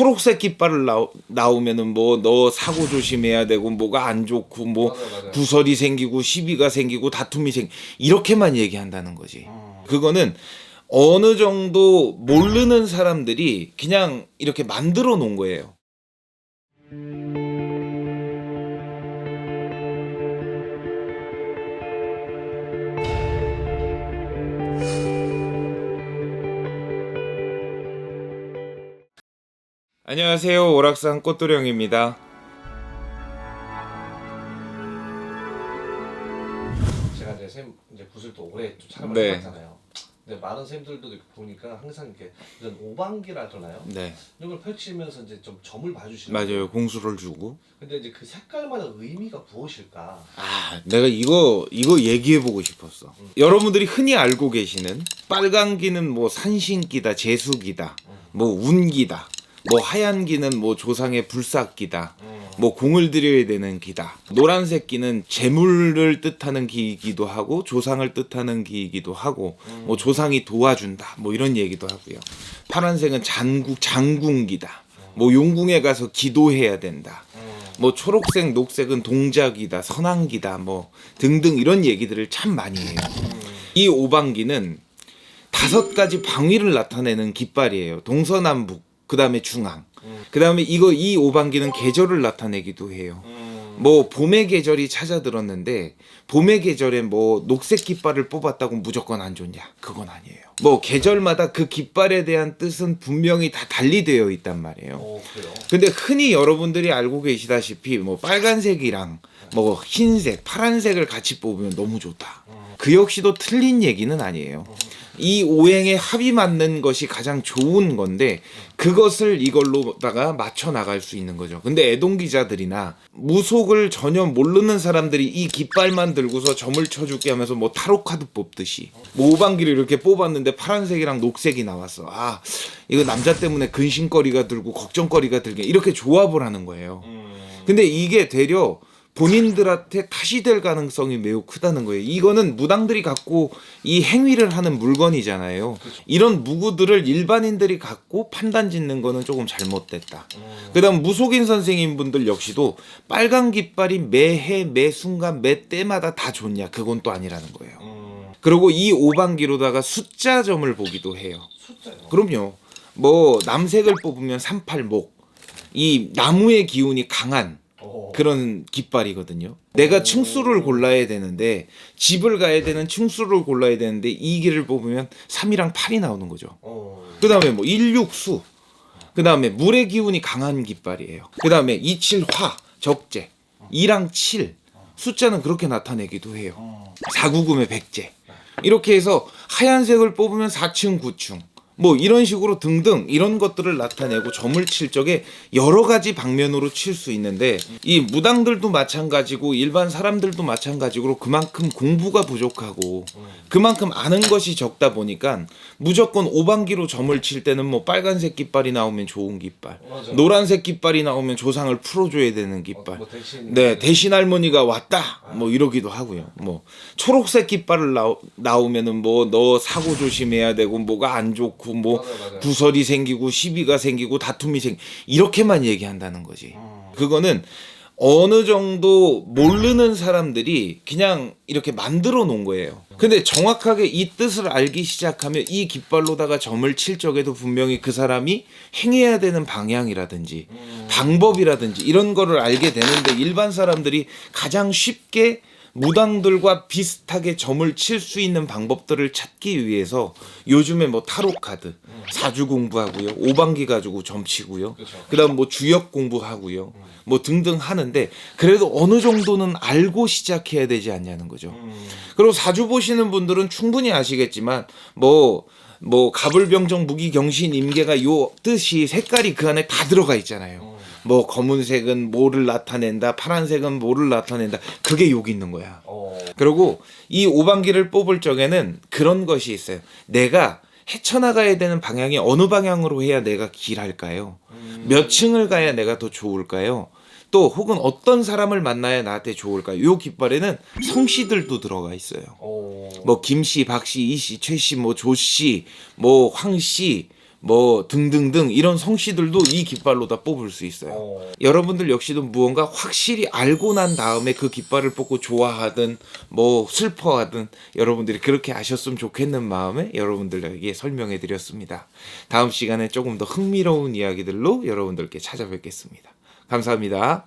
초록색 깃발을 나오, 나오면은 뭐 너 사고 조심해야 되고 뭐가 안 좋고 뭐 맞아요, 맞아요. 구설이 생기고 시비가 생기고 다툼이 생 이렇게만 얘기한다는 거지. 어. 그거는 어느 정도 모르는 사람들이 그냥 이렇게 만들어 놓은 거예요. 안녕하세요. 오락산 꽃도령입니다. 제가 이제 쌤 이제 붓을 또 오래 좀 촬영을 네. 해봤잖아요. 근데 많은 쌤들도 보니까 항상 이렇게 이런 오방기라 하잖아요. 네. 이걸 펼치면서 이제 좀 점을 봐주시는. 맞아요. 공수를 주고. 근데 이제 그 색깔마다 의미가 무엇일까? 아, 내가 이거 이거 얘기해 보고 싶었어. 여러분들이 흔히 알고 계시는 빨간기는 뭐 산신기다, 재수기다, 뭐 운기다, 뭐 하얀 기는 뭐 조상의 불삭기다, 뭐 공을 들여야 되는 기다. 노란색 기는 재물을 뜻하는 기이기도 하고 조상을 뜻하는 기이기도 하고 뭐 조상이 도와준다. 뭐 이런 얘기도 하고요. 파란색은 장국 장궁기다. 뭐 용궁에 가서 기도해야 된다. 뭐 초록색, 녹색은 동작이다, 선왕기다, 뭐 등등 이런 얘기들을 참 많이 해요. 이 오방기는 다섯 가지 방위를 나타내는 깃발이에요. 동서남북, 그 다음에 중앙. 그 다음에 이거 이 오방기는 계절을 나타내기도 해요. 뭐 봄의 계절이 찾아들었는데 봄의 계절에 뭐 녹색 깃발을 뽑았다고 무조건 안 좋냐? 그건 아니에요. 뭐 계절마다 그 깃발에 대한 뜻은 분명히 다 달리 되어 있단 말이에요. 어 그래요. 근데 흔히 여러분들이 알고 계시다시피 뭐 빨간색이랑 뭐 흰색, 파란색을 같이 뽑으면 너무 좋다. 그 역시도 틀린 얘기는 아니에요. 이 오행에 합이 맞는 것이 가장 좋은 건데 그것을 이걸로다가 맞춰 나갈 수 있는 거죠. 근데 애동 기자들이나 무속을 전혀 모르는 사람들이 이 깃발만 들고서 점을 쳐줄게 하면서 뭐 타로 카드 뽑듯이 뭐 오방기를 이렇게 뽑았는데 파란색이랑 녹색이 나왔어. 아 이거 남자 때문에 근심거리가 들고 걱정거리가 들게 이렇게 조합을 하는 거예요. 근데 이게 되려 본인들한테 탓이 될 가능성이 매우 크다는 거예요. 이거는 무당들이 갖고 이 행위를 하는 물건이잖아요. 이런 무구들을 일반인들이 갖고 판단 짓는 거는 조금 잘못됐다. 그다음 무속인 선생님 분들 역시도 빨간 깃발이 매해 매 순간 매 때마다 다 좋냐? 그건 또 아니라는 거예요. 음, 그리고 이 오방기로다가 숫자점을 보기도 해요. 숫자요. 그럼요. 뭐 남색을 뽑으면 38목. 이 나무의 기운이 강한 어. 그런 깃발이거든요. 내가 층수를 골라야 되는데 집을 가야 되는 층수를 골라야 되는데 이 길을 뽑으면 3이랑 8이 나오는 거죠. 어. 그다음에 뭐 일육수. 그다음에 물의 기운이 강한 깃발이에요. 그다음에 이칠화 적재. 2랑 7. 숫자는 그렇게 나타내기도 해요. 어. 사구금의 백제 이렇게 해서 하얀색을 뽑으면 4층 9층 뭐 이런 식으로 등등 이런 것들을 나타내고 점을 칠 적에 여러 가지 방면으로 칠 수 있는데 이 무당들도 마찬가지고 일반 사람들도 마찬가지로 그만큼 공부가 부족하고 그만큼 아는 것이 적다 보니까 무조건 오방기로 점을 칠 때는 뭐 빨간색 깃발이 나오면 좋은 깃발 맞아요. 노란색 깃발이 나오면 조상을 풀어줘야 되는 깃발 뭐 대신 네, 대신 할머니가 왔다. 뭐 이러기도 하고요. 뭐 초록색 깃발을 나오, 나오면은 뭐 너 사고 조심해야 되고 뭐가 안 좋고 뭐 맞아요, 맞아요. 구설이 생기고 시비가 생기고 다툼이 생 이렇게만 얘기한다는 거지. 그거는 어느 정도 모르는 사람들이 그냥 이렇게 만들어 놓은 거예요. 근데 정확하게 이 뜻을 알기 시작하면 이 깃발로다가 점을 칠 적에도 분명히 그 사람이 행해야 되는 방향이라든지 방법이라든지 이런 거를 알게 되는데 일반 사람들이 가장 쉽게 무당들과 비슷하게 점을 칠 수 있는 방법들을 찾기 위해서 요즘에 뭐 타로 카드, 사주 공부하고요, 오방기 가지고 점 치고요, 그렇죠. 그다음 뭐 주역 공부하고요, 뭐 등등 하는데 그래도 어느 정도는 알고 시작해야 되지 않냐는 거죠. 음. 그리고 사주 보시는 분들은 충분히 아시겠지만 뭐. 뭐 가불병정 무기경신 임계가 요 뜻이 색깔이 그 안에 다 들어가 있잖아요. 뭐 검은색은 뭐를 나타낸다, 파란색은 뭐를 나타낸다. 그게 여기 있는 거야. 어. 그리고 이 오방기를 뽑을 적에는 그런 것이 있어요. 내가 헤쳐나가야 되는 방향이 어느 방향으로 해야 내가 길할까요? 몇 층을 가야 내가 더 좋을까요? 또 혹은 어떤 사람을 만나야 나한테 좋을까요? 요 깃발에는 성씨들도 들어가 있어요. 어. 뭐 김씨, 박씨, 이씨, 최씨, 뭐 조씨, 뭐 황씨, 뭐 등등등 이런 성씨들도 이 깃발로 다 뽑을 수 있어요. 어. 여러분들 역시도 무언가 확실히 알고 난 다음에 그 깃발을 뽑고 좋아하든 뭐 슬퍼하든 여러분들이 그렇게 아셨으면 좋겠는 마음에 여러분들에게 설명해 드렸습니다. 다음 시간에 조금 더 흥미로운 이야기들로 여러분들께 찾아뵙겠습니다. 감사합니다.